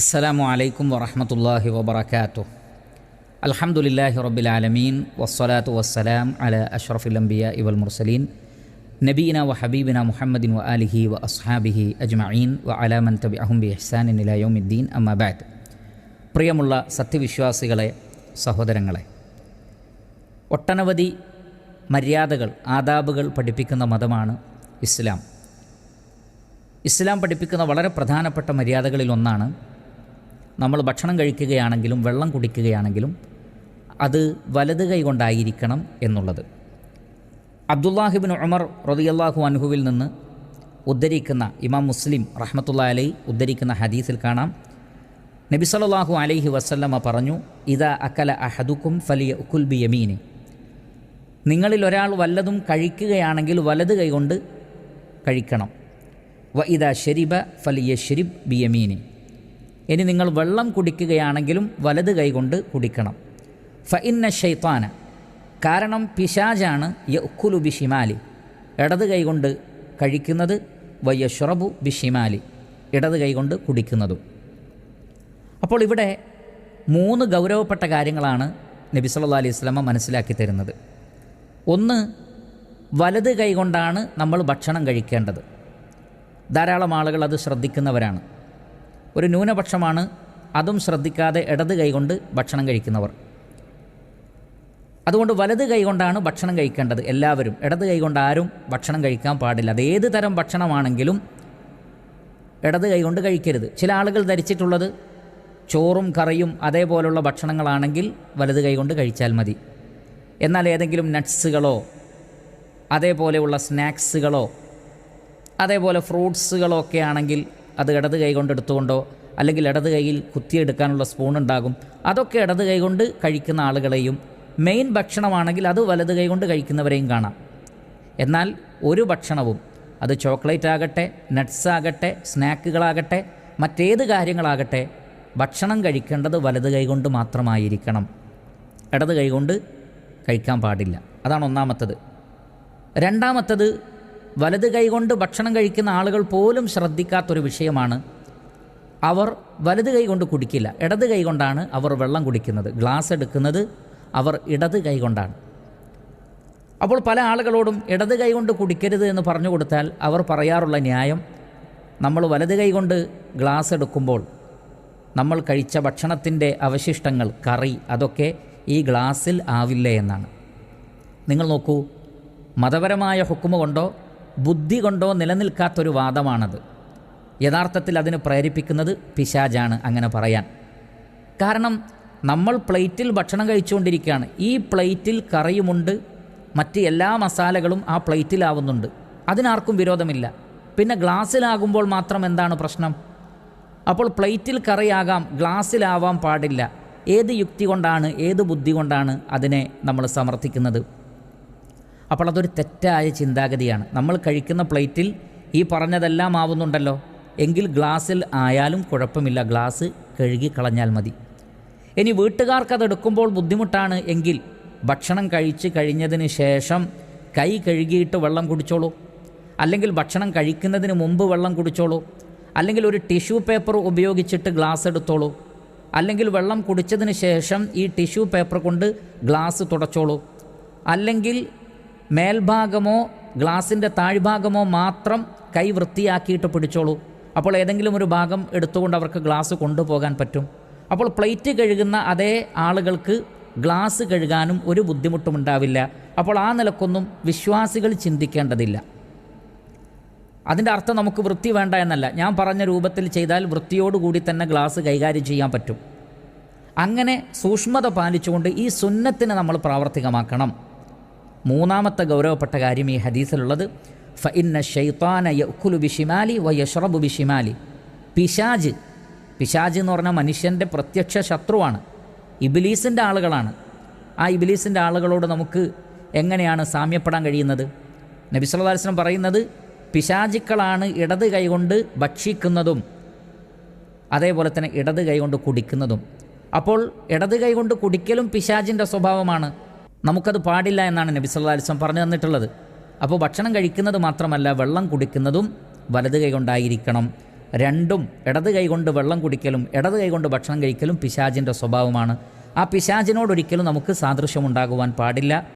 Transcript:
അസ്സലാമു അലൈക്കും വറഹമത്തല്ലാഹി വബർക്കാത്തു അൽഹംദുലില്ലാഹി റബ്ബിൽ ആലമീൻ. വസ്സലാത്തു വസ്സലാം അല അഷ്റഫുൽ അംബിയ ഇവൽ മുർസലീൻ. നബീന വ ഹബീബിന മുഹമ്മദിൻ വ ആലിഹി വ അസ്ഹാബിഹി അജ്മഈൻ. വ അലാമൻ തബി അഹുംബി ഇഹ്സാനിൻ ഇലായോമിദ്ദീൻ അമ്മബാദ് പ്രിയമുള്ള സത്യവിശ്വാസികളെ സഹോദരങ്ങളെ ഒട്ടനവധി മര്യാദകൾ ആദാബുകൾ പഠിപ്പിക്കുന്ന മതമാണ് ഇസ്ലാം. ഇസ്ലാം പഠിപ്പിക്കുന്ന വളരെ പ്രധാനപ്പെട്ട മര്യാദകളിൽ ഒന്നാണ് നമ്മൾ ഭക്ഷണം കഴിക്കുകയാണെങ്കിലും വെള്ളം കുടിക്കുകയാണെങ്കിലും അത് വലത് കൈ കൊണ്ടായിരിക്കണം എന്നുള്ളത്. അബ്ദുല്ലാഹിബിൻ ഉമർ റതിയല്ലാഹു അൻഹുവിൽ നിന്ന് ഉദ്ധരിക്കുന്ന ഇമാം മുസ്ലിം റഹ്മത്തുള്ള അലൈ ഉദ്ധരിക്കുന്ന ഹദീസിൽ കാണാം. നബി സല്ലല്ലാഹു അലൈഹി വസല്ലമ പറഞ്ഞു ഇതാ അക്കല അഹദുക്കും ഫലിയ ഉക്കുൽ ബി യമീനെ നിങ്ങളിൽ ഒരാൾ വല്ലതും കഴിക്കുകയാണെങ്കിൽ വലത് കൈകൊണ്ട് കഴിക്കണം. വ ഇതാ ഷെരിബ ഫലിയ ഷെരിബ് ബി യമീന് ഇനി നിങ്ങൾ വെള്ളം കുടിക്കുകയാണെങ്കിലും വലത് കൈകൊണ്ട് കുടിക്കണം. ഫ ഇന്ന ഷെയ്ത്താന കാരണം പിശാജാണ് യക്കുലു ബിഷിമാലി. ഇടത് കൈകൊണ്ട് കഴിക്കുന്നത് വയ്യഷുറബു ബിഷിമാലി. ഇടത് കൈകൊണ്ട് കുടിക്കുന്നതും. അപ്പോൾ ഇവിടെ മൂന്ന് ഗൗരവപ്പെട്ട കാര്യങ്ങളാണ് നബി സല്ലല്ലാഹു അലൈഹി വസല്ലമ മനസ്സിലാക്കി തരുന്നത്. ഒന്ന് വലത് കൈകൊണ്ടാണ് നമ്മൾ ഭക്ഷണം കഴിക്കേണ്ടത്. ധാരാളം ആളുകൾ അത് ശ്രദ്ധിക്കുന്നവരാണ്. ഒരു ന്യൂനപക്ഷമാണ് അതും ശ്രദ്ധിക്കാതെ ഇടത് കൈകൊണ്ട് ഭക്ഷണം കഴിക്കുന്നവർ. അതുകൊണ്ട് വലത് കൈകൊണ്ടാണ് ഭക്ഷണം കഴിക്കേണ്ടത് എല്ലാവരും. ഇടത് കൈകൊണ്ട് ആരും ഭക്ഷണം കഴിക്കാൻ പാടില്ല. അത് ഏത് തരം ഭക്ഷണമാണെങ്കിലും ഇടത് കൈകൊണ്ട് കഴിക്കരുത്. ചില ആളുകൾ ധരിച്ചിട്ടുള്ളത് ചോറും കറിയും അതേപോലുള്ള ഭക്ഷണങ്ങളാണെങ്കിൽ വലത് കൈകൊണ്ട് കഴിച്ചാൽ മതി. എന്നാൽ ഏതെങ്കിലും നട്ട്സുകളോ അതേപോലെയുള്ള സ്നാക്സുകളോ അതേപോലെ ഫ്രൂട്ട്സുകളോ ഒക്കെ ആണെങ്കിൽ അത് ഇടത് കൈ കൊണ്ട് എടുത്തുകൊണ്ടോ അല്ലെങ്കിൽ ഇടത് കൈയിൽ കുത്തിയെടുക്കാനുള്ള സ്പൂൺ ഉണ്ടാകും. അതൊക്കെ ഇടത് കൈ കൊണ്ട് കഴിക്കുന്ന ആളുകളെയും മെയിൻ ഭക്ഷണമാണെങ്കിൽ അത് വലത് കൈ കൊണ്ട് കഴിക്കുന്നവരെയും കാണാം. എന്നാൽ ഒരു ഭക്ഷണവും അത് ചോക്ലേറ്റ് ആകട്ടെ നട്ട്സ് ആകട്ടെ സ്നാക്കുകളാകട്ടെ മറ്റേത് കാര്യങ്ങളാകട്ടെ ഭക്ഷണം കഴിക്കേണ്ടത് വലത് കൈ കൊണ്ട് മാത്രമായിരിക്കണം. ഇടത് കൈ കൊണ്ട് കഴിക്കാൻ പാടില്ല. അതാണ് ഒന്നാമത്തത്. രണ്ടാമത്തത് വലത് കൈകൊണ്ട് ഭക്ഷണം കഴിക്കുന്ന ആളുകൾ പോലും ശ്രദ്ധിക്കാത്തൊരു വിഷയമാണ് അവർ വലത് കൈ കൊണ്ട് കുടിക്കില്ല. ഇടത് കൈ കൊണ്ടാണ് അവർ വെള്ളം കുടിക്കുന്നത്. ഗ്ലാസ് എടുക്കുന്നത് അവർ ഇടത് കൈ കൊണ്ടാണ്. അപ്പോൾ പല ആളുകളോടും ഇടത് കൈ കൊണ്ട് കുടിക്കരുത് എന്ന് പറഞ്ഞു കൊടുത്താൽ അവർ പറയാറുള്ള ന്യായം നമ്മൾ വലത് കൈ കൊണ്ട് ഗ്ലാസ് എടുക്കുമ്പോൾ നമ്മൾ കഴിച്ച ഭക്ഷണത്തിന്റെ അവശിഷ്ടങ്ങൾ കറി അതൊക്കെ ഈ ഗ്ലാസ്സിൽ ആവില്ല എന്നാണ്. നിങ്ങൾ നോക്കൂ മതപരമായ ഹുക്കുമ കൊണ്ടോ ബുദ്ധി കൊണ്ടോ നിലനിൽക്കാത്തൊരു വാദമാണത്. യഥാർത്ഥത്തിൽ അതിന് പ്രേരിപ്പിക്കുന്നത് പിശാജാണ് അങ്ങനെ പറയാൻ. കാരണം നമ്മൾ പ്ലേറ്റിൽ ഭക്ഷണം കഴിച്ചുകൊണ്ടിരിക്കുകയാണ്. ഈ പ്ലേറ്റിൽ കറിയുമുണ്ട് മറ്റ് എല്ലാ മസാലകളും ആ പ്ലേറ്റിലാവുന്നുണ്ട്. അതിനാർക്കും വിരോധമില്ല. പിന്നെ ഗ്ലാസ്സിലാകുമ്പോൾ മാത്രം എന്താണ് പ്രശ്നം? അപ്പോൾ പ്ലേറ്റിൽ കറിയാകാം ഗ്ലാസ്സിലാവാൻ പാടില്ല. ഏത് യുക്തി കൊണ്ടാണ് ഏത് ബുദ്ധി കൊണ്ടാണ് അതിനെ നമ്മൾ സമർത്ഥിക്കുന്നത്? അപ്പോൾ അതൊരു തെറ്റായ ചിന്താഗതിയാണ്. നമ്മൾ കഴിക്കുന്ന പ്ലേറ്റിൽ ഈ പറഞ്ഞതെല്ലാം ആവുന്നുണ്ടല്ലോ. എങ്കിൽ ഗ്ലാസ്സിൽ ആയാലും കുഴപ്പമില്ല. ഗ്ലാസ് കഴുകി കളഞ്ഞാൽ മതി. ഇനി വീട്ടുകാർക്കത് എടുക്കുമ്പോൾ ബുദ്ധിമുട്ടാണ് എങ്കിൽ ഭക്ഷണം കഴിച്ച് കഴിഞ്ഞതിന് ശേഷം കൈ കഴുകിയിട്ട് വെള്ളം കുടിച്ചോളൂ. അല്ലെങ്കിൽ ഭക്ഷണം കഴിക്കുന്നതിന് മുമ്പ് വെള്ളം കുടിച്ചോളൂ. അല്ലെങ്കിൽ ഒരു ടിഷ്യൂ പേപ്പർ ഉപയോഗിച്ചിട്ട് ഗ്ലാസ് എടുത്തോളൂ. അല്ലെങ്കിൽ വെള്ളം കുടിച്ചതിന് ശേഷം ഈ ടിഷ്യൂ പേപ്പർ കൊണ്ട് ഗ്ലാസ് തുടച്ചോളൂ. അല്ലെങ്കിൽ മേൽഭാഗമോ ഗ്ലാസിന്റെ താഴ്ഭാഗമോ മാത്രം കൈ വൃത്തിയാക്കിയിട്ട് പിടിച്ചോളൂ. അപ്പോൾ ഏതെങ്കിലും ഒരു ഭാഗം എടുത്തുകൊണ്ട് അവർക്ക് ഗ്ലാസ് കൊണ്ടുപോകാൻ പറ്റും. അപ്പോൾ പ്ലേറ്റ് കഴുകുന്ന അതേ ആളുകൾക്ക് ഗ്ലാസ് കഴുകാനും ഒരു ബുദ്ധിമുട്ടും ഉണ്ടാവില്ല. അപ്പോൾ ആ നിലക്കൊന്നും വിശ്വാസികൾ ചിന്തിക്കേണ്ടതില്ല. അതിന്റെ അർത്ഥം നമുക്ക് വൃത്തി വേണ്ട എന്നല്ല. ഞാൻ പറഞ്ഞ രൂപത്തിൽ ചെയ്താൽ വൃത്തിയോടുകൂടി തന്നെ ഗ്ലാസ് കൈകാര്യം ചെയ്യാൻ പറ്റും. അങ്ങനെ സൂക്ഷ്മത പാലിച്ചുകൊണ്ട് ഈ സുന്നത്തിനെ നമ്മൾ പ്രാവർത്തികമാക്കണം. മൂന്നാമത്തെ ഗൗരവപ്പെട്ട കാര്യം ഈ ഹദീസിലുള്ളത്. ഫ ഇന്ന ഷെയ്ത്താന യക്കുലു ബിഷിമാലി വ യഷ്റബു ബിഷിമാലി. പിശാജ് പിശാജ് എന്ന് പറഞ്ഞാൽ മനുഷ്യന്റെ പ്രത്യക്ഷ ശത്രുവാണ്. ഇബിലീസിന്റെ ആളുകളാണ്. ആ ഇബിലീസിന്റെ ആളുകളോട് നമുക്ക് എങ്ങനെയാണ് സാമ്യപ്പെടാൻ കഴിയുന്നത്? നബി പറയുന്നത് പിശാചിക്കളാണ് ഇടത് കൈകൊണ്ട് ഭക്ഷിക്കുന്നതും അതേപോലെ തന്നെ ഇടത് കൈകൊണ്ട് കുടിക്കുന്നതും. അപ്പോൾ ഇടത് കൈകൊണ്ട് കുടിക്കലും പിശാചിന്റെ സ്വഭാവമാണ്. നമുക്കത് പാടില്ല എന്നാണ് നബി സല്ലല്ലാഹു അലൈഹി വസല്ലം പറഞ്ഞു തന്നിട്ടുള്ളത്. അപ്പോൾ ഭക്ഷണം കഴിക്കുന്നത് മാത്രമല്ല വെള്ളം കുടിക്കുന്നതും വലത് കൈ കൊണ്ടായിരിക്കണം. രണ്ടും ഇടത് കൈകൊണ്ട് വെള്ളം കുടിക്കലും ഇടത് കൈകൊണ്ട് ഭക്ഷണം കഴിക്കലും പിശാചിന്റെ സ്വഭാവമാണ്. ആ പിശാചിനോടൊരിക്കലും നമുക്ക് സാദൃശ്യമുണ്ടാകുവാൻ പാടില്ല.